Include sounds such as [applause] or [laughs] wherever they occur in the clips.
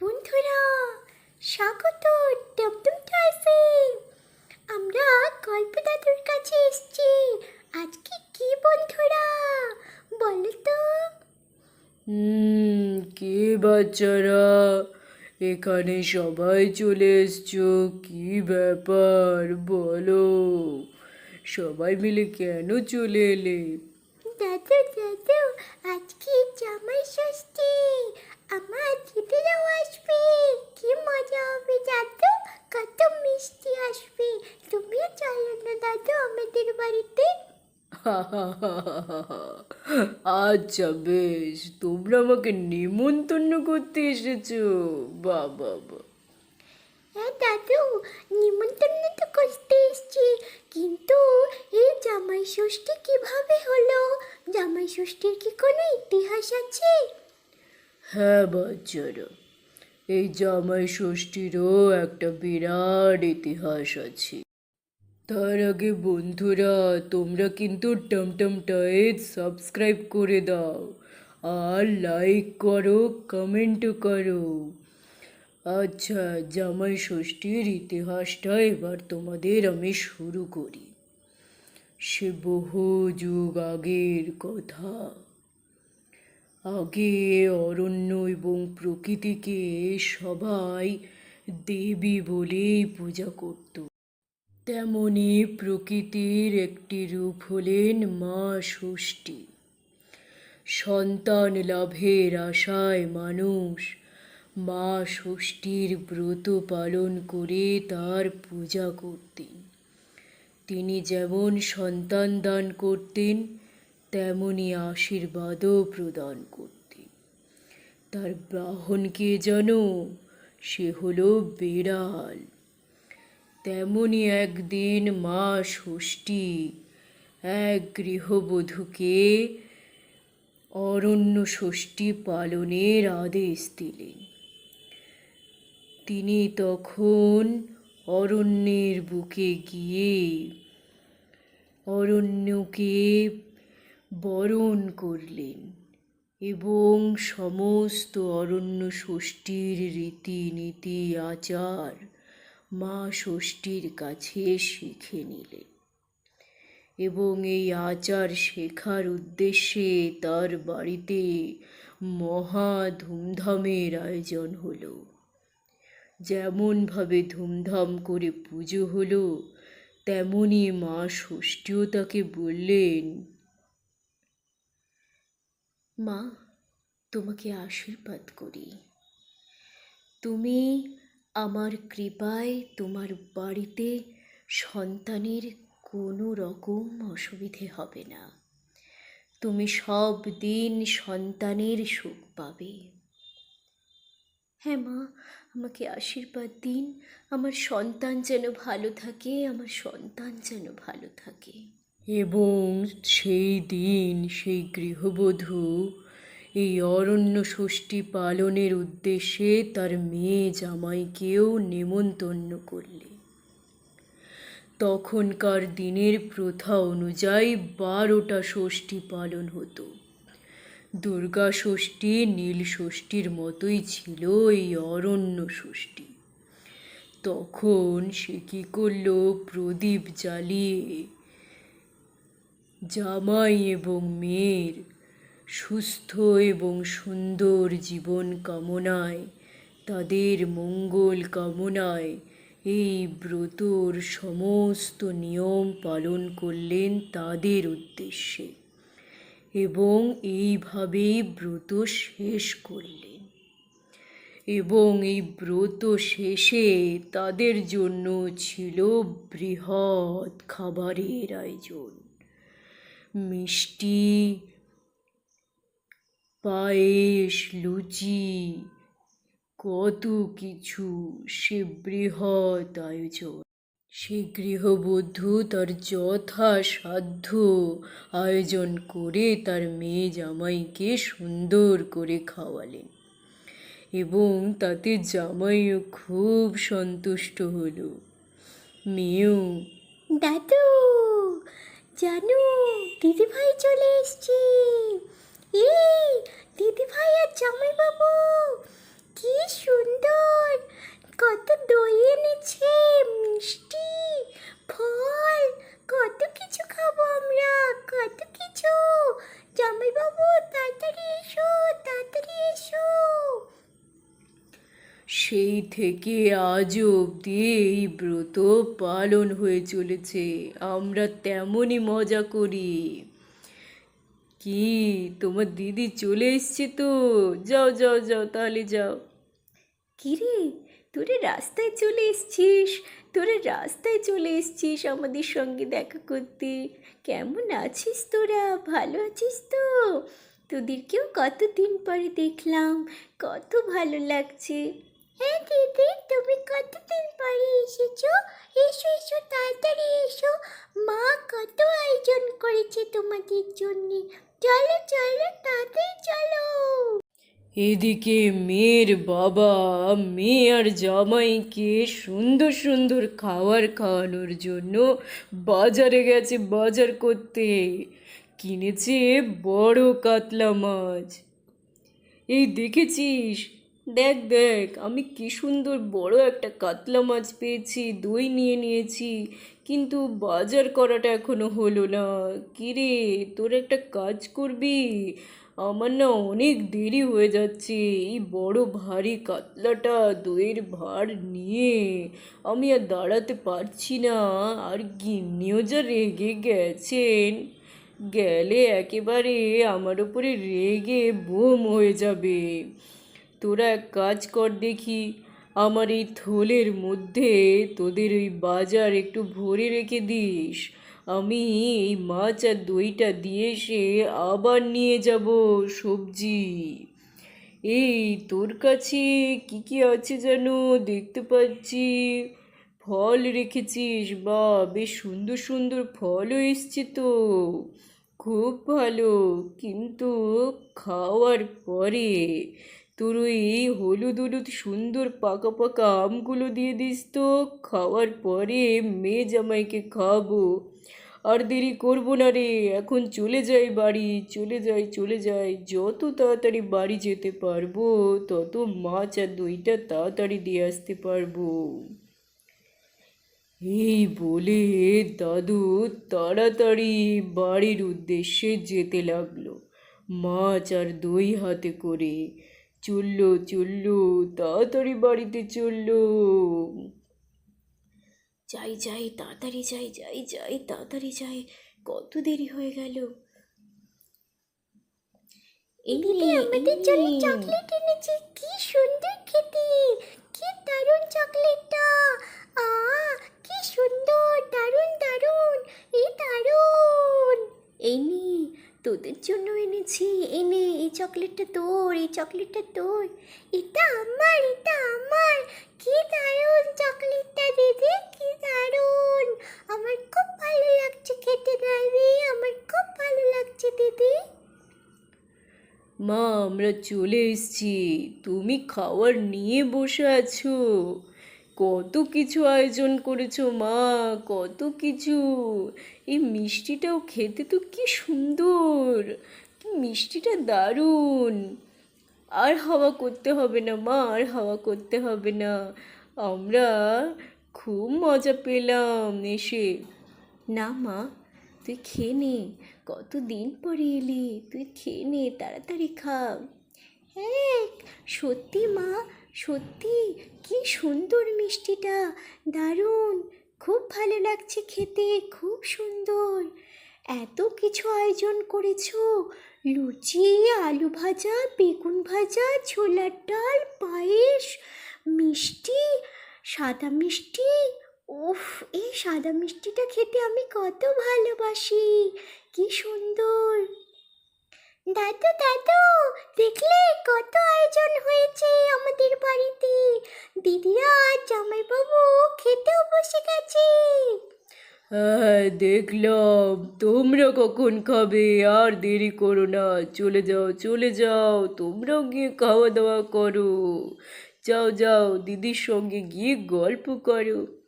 বন্ধুরা স্বাগত। টমটম টাইফে আমরা গল্প দাদুর কাছে এসেছি। আজকে কি বন্ধুরা বলো তো। হুম কে বাচ্চারা এখানে সবাই চলে এসছো। কি ব্যাপার বলো। সবাই মিলে কেন চলে এলে? দাদু দাদু আজকে জামাই ষষ্ঠী। আমার দিদিরাও আসবে কি মজা হবে দাদু কত মিষ্টি আসবে। তুমিও চলো না দাদু আমাদের বাড়িতে। [laughs] আচ্ছা বেশ তোমরা আমাকে নিমন্ত্রণ করতে এসেছ। বাহ বাহ হ্যাঁ দাদু নিমন্ত্রণ তো করতে এসছি। কিন্তু এই জামাই ষষ্ঠী কীভাবে হলো? জামাই ষষ্ঠীর কি কোনো ইতিহাস আছে? হ্যাঁ বাচ্চারা। এই জামাই ষষ্ঠীরও একটা বিরাট ইতিহাস আছে। তার আগে বন্ধুরা, তোমরা কিন্তু টমটম টাইট সাবস্ক্রাইব করে দাও আর লাইক করো, কমেন্ট করো। আচ্ছা জামাই ষষ্ঠীর ইতিহাসটা এবার তোমাদের আমি শুরু করি। সে বহু যুগ আগের কথা। আগে অরণ্য এবং প্রকৃতিকে সবাই দেবী বলেই পূজা করত। তেমনি প্রকৃতির একটি রূপ হলেন মা ষষ্ঠী। সন্তান লাভের আশায় মানুষ মা ষষ্ঠীর ব্রত পালন করে তার পূজা করতেন। তিনি যেমন সন্তান দান করতেন তেমনি আশীর্বাদও প্রদান করতেন তার বাহনকে যেন সে হলো বেড়াল। তেমনি একদিন মা ষষ্ঠী, এক গৃহবধূকে অরণ্য ষষ্ঠী পালনের আদেশ দিলেন। তিনি তখন অরণ্যের বুকে গিয়ে অরণ্যকে বরণ করলেন এবং সমস্ত অরণ্য ষষ্ঠীর রীতিনীতি আচার মা ষষ্ঠীর কাছে শিখে নিলেন। এবং এই আচার শেখার উদ্দেশ্যে তার বাড়িতে মহা ধুমধামের আয়োজন হলো। যেমনভাবে ধুমধাম করে পুজো হলো, তেমনি মা ষষ্ঠীও তাকে বললেন মা, তোমাকে আশীর্বাদ করি। তুমি আমার কৃপায় তোমার বাড়িতে সন্তানের কোনো রকম অসুবিধে হবে না। তুমি সব দিন সন্তানের সুখ পাবে। হ্যাঁ মা, আমাকে আশীর্বাদ দিন। আমার সন্তান যেন ভালো থাকে, আমার সন্তান যেন ভালো থাকে। এবং সেই দিন, সেই গৃহবধূ এই অরণ্য ষষ্ঠী পালনের উদ্দেশ্যে তার মেয়ে জামাইকেও নেমন্তন্ন করলে। তখনকার দিনের প্রথা অনুযায়ী বারোটা ষষ্ঠী পালন হতো। দুর্গা ষষ্ঠী, নীল ষষ্ঠীর মতোই ছিল এই অরণ্য ষষ্ঠী। তখন সে কী করল? প্রদীপ জ্বালিয়ে জামাই এবং মেয়ের। সুস্থ এবং সুন্দর জীবন কামনায়, তাদের মঙ্গল কামনায় এই ব্রতর সমস্ত নিয়ম পালন করলেন তাদের উদ্দেশ্যে এবং এইভাবেই ব্রত শেষ করলেন। এবং এই ব্রত শেষে তাদের জন্য ছিল বৃহৎ খাবারের আয়োজন। মিষ্টি, পায়েস, লুচি, কত কিছু সে বৃহৎ আয়োজন। সে গৃহবধূ তার যথাসাধ্য আয়োজন করে তার মেয়ে জামাইকে সুন্দর করে খাওয়ালেন এবং তাতে জামাইও খুব সন্তুষ্ট হলো। মেয়েও, দাদু! জানো দিদিভাই চলে এসছে। দিদি ভাই আর জামাই বাবু কি সুন্দর কত দই এনেছে। সেই থেকে আজ অবধি এই ব্রত পালন হয়ে চলেছে। আমরা তেমনই মজা করি। কি, তোমার দিদি চলে এসছে তো? যাও যাও যাও, তাহলে যাও। কিরে, তোরা রাস্তায় চলে এসছিস? তোরা রাস্তায় চলে এসছিস আমাদের সঙ্গে দেখা করতে। কেমন আছিস তোরা? ভালো আছিস তো? তোদেরকেও কতদিন পরে দেখলাম, কত ভালো লাগছে। হ্যাঁ দিদি, তুমি কতদিন পরে এসেছ? এসো এসো, তাড়াতাড়ি এসো। মা কত আয়োজন করেছে তোমাদের জন্যে। চলো চলো, তাড়াতাড়ি চলো। এদিকে মেয়ের বাবা, মেয়ে আর জামাইকে সুন্দর সুন্দর খাবার খাওয়ানোর জন্য বাজারে গেছে বাজার করতে। কিনেছে বড় কাতলা মাছ। এই দেখেছিস? দেখ দেখ, আমি কি সুন্দর বড় একটা কাতলা মাছ পেয়েছি, দই নিয়ে নিয়েছি, কিন্তু বাজার করাটা এখনও হলো না। কিরে তোর একটা কাজ করবি? আমার না অনেক দেরি হয়ে যাচ্ছে, এই বড় ভারী কাতলাটা দইয়ের ভার নিয়ে। আমি আর দাঁড়াতে পারছি না, আর গিন্নিও যা রেগে গেছেন। গেলে একেবারে আমার উপরে রেগে বোম হয়ে যাবে। তোরা এক কাজ কর দেখি, আমার এই থলের মধ্যে তোদের ওই বাজার একটু ভরে রেখে দিস। আমি এই মাছ আর দইটা দিয়ে এসে আবার নিয়ে যাব সবজি। এই তোর কাছে কি কি আছে যেন দেখতে পাচ্ছি। ফল রেখেছিস, বা বেশ সুন্দর সুন্দর ফলও এসছে তো। খুব ভালো, কিন্তু খাওয়ার পরে তোর ওই হলুদ হলুদ সুন্দর পাকা পাকা আমগুলো দিয়ে দিস তো, খাওয়ার পরে মেয়ে জামাইকে খাওয়াবো আর দেরি করব না রে, এখন চলে যাই বাড়ি, চলে যাই চলে যাই। যত তাড়াতাড়ি বাড়ি যেতে পারব, তত মাছ আর দইটা তাড়াতাড়ি দিয়ে আসতে পারব। এই বলে দাদু তাড়াতাড়ি বাড়ির উদ্দেশ্যে যেতে লাগল। মাছ আর দই হাতে করে চলল চলল তাড়াতাড়ি বাড়িতে চলল। যাই যাই তাড়াতাড়ি যাই যাই যাই তাড়াতাড়ি যাই কত দেরি হয়ে গেল। এই দিদি আমাদের জন্য চকলেট এনেছি কি সুন্দর খেতে কি দারুণ চকলেটটা আ কি সুন্দর দারুণ এই দারুণ এই নে তোদের জন্য এনেছি, এনে এই চকলেটটা তোর, এই চকলেটটা তোর। এটা আমার এটা আমার। কি দারুণ চকলেটটা দিদি, কি দারুণ। আমার খুব ভালো লাগছে খেতে দাদি আমার খুব ভালো লাগছে দিদি। মা, আমরা চলে এসেছি। তুমি খাবার নিয়ে বসে আছো। কত কিছু আয়োজন করেছ মা, কত কিছু। এই মিষ্টিটাও খেতে তো কি সুন্দর মিষ্টিটা দারুণ। আর হাওয়া করতে হবে না মা, আর হাওয়া করতে হবে না। আমরা খুব মজা পেলাম এসে। না মা, তুই খেয়ে নে, কতদিন পরে এলি, তুই খেয়ে নে, তাড়াতাড়ি খা। হ্যাঁ সত্যি মা সত্যি, কি সুন্দর মিষ্টিটা। দারুণ। খুব ভালো লাগছে খেতে, খুব সুন্দর। এত কিছু আয়োজন করেছ। লুচি, আলু ভাজা, বেগুন ভাজা, ছোলার ডাল, পায়েস, মিষ্টি, সাদা মিষ্টি। উফ, এই সাদা মিষ্টিটা খেতে আমি কত ভালোবাসি। কি সুন্দর। দাদু দাদু, দেখলে কত আয়োজন হয়েছে আমাদের বাড়িতে। দিদিরা আর জামাইবাবু খেতেও বসে গেছে। হ্যাঁ দেখলাম, তোমরা কখন খাবে? আর দেরি করো না, চলে যাও চলে যাও, তোমরাও গিয়ে খাওয়া দাওয়া করো। যাও যাও, দিদির সঙ্গে গিয়ে গল্প করো।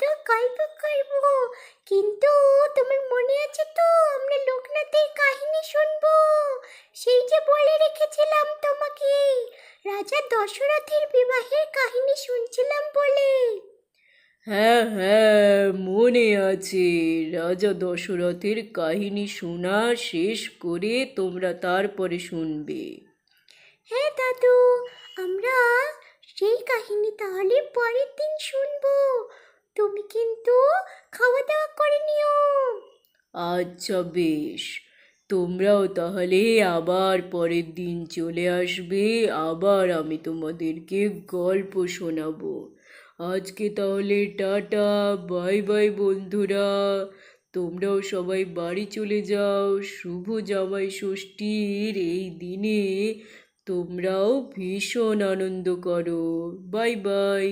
দাদু গল্প করব। কিন্তু তোমার মনে আছে তো আমরা লোকনাথের কাহিনী শুনব। সেই যে বলে রেখেছিলাম তোমাকে রাজা দশরথের বিবাহের কাহিনী শুনছিলাম বলে। হ্যাঁ হ্যাঁ মনে আছে। রাজা দশরথের কাহিনী শোনা শেষ করে তোমরা তারপরে শুনবে। হ্যাঁ দাদু আমরা সেই কাহিনী তাহলে পরের দিন শুনব। তুমি কিন্তু খাওয়া দাওয়া করে নিও। আচ্ছা বেশ। তোমরাও তাহলে আবার পরের দিন চলে আসবে, আবার আমি তোমাদেরকে গল্প শোনাবো। আজকে তাহলে টাটা, বাই বাই বন্ধুরা। তোমরাও সবাই বাড়ি চলে যাও। শুভ জামাই ষষ্ঠীর এই দিনে তোমরাও ভীষণ আনন্দ করো। Bye bye.